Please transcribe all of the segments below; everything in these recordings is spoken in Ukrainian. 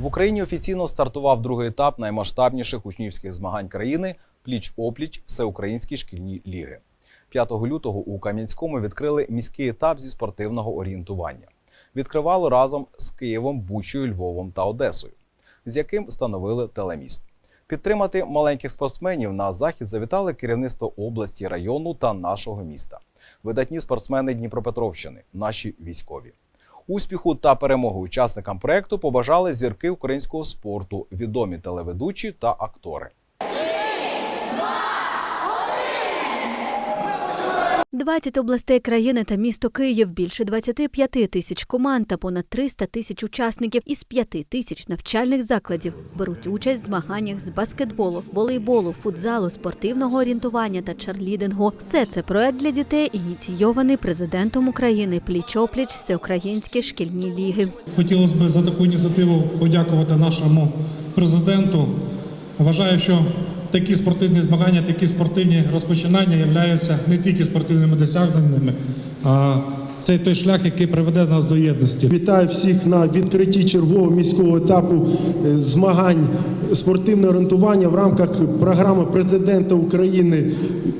В Україні офіційно стартував другий етап наймасштабніших учнівських змагань країни пліч-опліч Всеукраїнські шкільні ліги. 5 лютого у Кам'янському відкрили міський етап зі спортивного орієнтування. Відкривали разом з Києвом, Бучою, Львовом та Одесою, з яким встановили телеміст. Підтримати маленьких спортсменів на захід завітали керівництво області, району та нашого міста. Видатні спортсмени Дніпропетровщини, наші військові. Успіху та перемоги учасникам проекту побажали зірки українського спорту, відомі телеведучі та актори. 20 областей країни та місто Київ, більше 25 тисяч команд та понад 300 тисяч учасників із 5 тисяч навчальних закладів беруть участь в змаганнях з баскетболу, волейболу, футзалу, спортивного орієнтування та чарлідингу. Все це проект для дітей, ініційований президентом України пліч-опліч Всеукраїнські шкільні ліги. Хотілося б за таку ініціативу подякувати нашому президенту. Вважаю, що такі спортивні змагання, такі спортивні розпочинання являються не тільки спортивними досягненнями, а це той шлях, який приведе нас до єдності. Вітаю всіх на відкритті чергового міського етапу е, змагань спортивне орієнтування в рамках програми президента України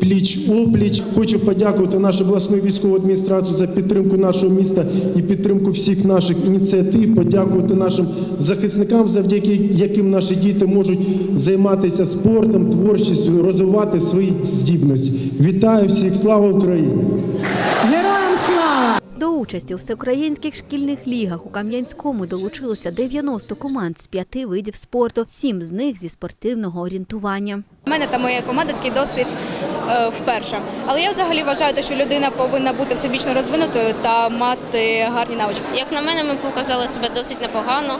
Пліч опліч. Хочу подякувати нашу обласну військову адміністрацію за підтримку нашого міста і підтримку всіх наших ініціатив. Подякувати нашим захисникам, завдяки яким наші діти можуть займатися спортом, творчістю, розвивати свої здібності. Вітаю всіх! Слава Україні! Участі у всеукраїнських шкільних лігах у Кам'янському долучилося 90 команд з п'яти видів спорту, сім з них зі спортивного орієнтування. У мене та моєї команди такий досвід е, вперше. Але я взагалі вважаю, що людина повинна бути всебічно розвинутою та мати гарні навички. Як на мене, ми показали себе досить непогано.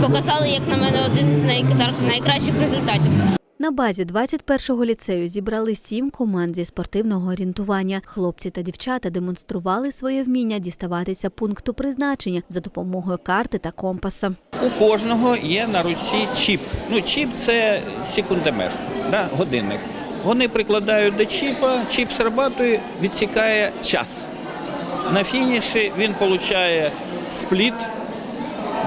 Показали, як на мене, один з най- найкращих результатів. На базі 21-го ліцею зібрали сім команд зі спортивного орієнтування. Хлопці та дівчата демонстрували своє вміння діставатися пункту призначення за допомогою карти та компаса. У кожного є на руці чіп. Ну, чіп це секундомер, да, годинник. Вони прикладають до чіпа, чіп срабатує, відсікає час. На фініші він отримує спліт,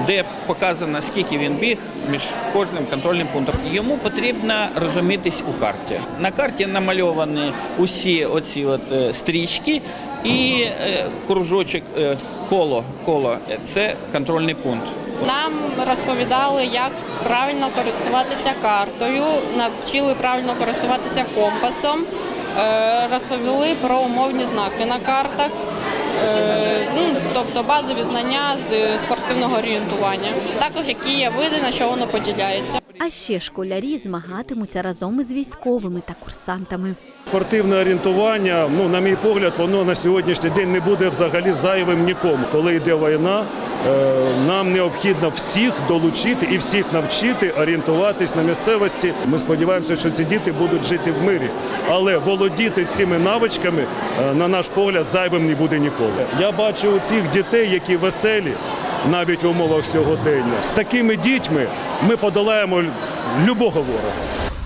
де показано, скільки він біг між кожним контрольним пунктом. Йому потрібно розумітись у карті. На карті намальовані усі оці от е, стрічки і е, кружочок е, коло, коло це контрольний пункт. Нам розповідали, як правильно користуватися картою, навчили правильно користуватися компасом, розповіли про умовні знаки на картах, ну, тобто базові знання з спортивного орієнтування. Також які є види, на що воно поділяється. А ще школярі змагатимуться разом із військовими та курсантами. Спортивне орієнтування, ну на мій погляд, воно на сьогоднішній день не буде взагалі зайвим нікому. Коли йде війна, е, нам необхідно всіх долучити і всіх навчити орієнтуватись на місцевості. Ми сподіваємося, що ці діти будуть жити в мирі, але володіти цими навичками, е, на наш погляд, зайвим не буде ніколи. Я бачу у цих дітей, які веселі, навіть в умовах сьогодення. З такими дітьми ми подолаємо любого ворога.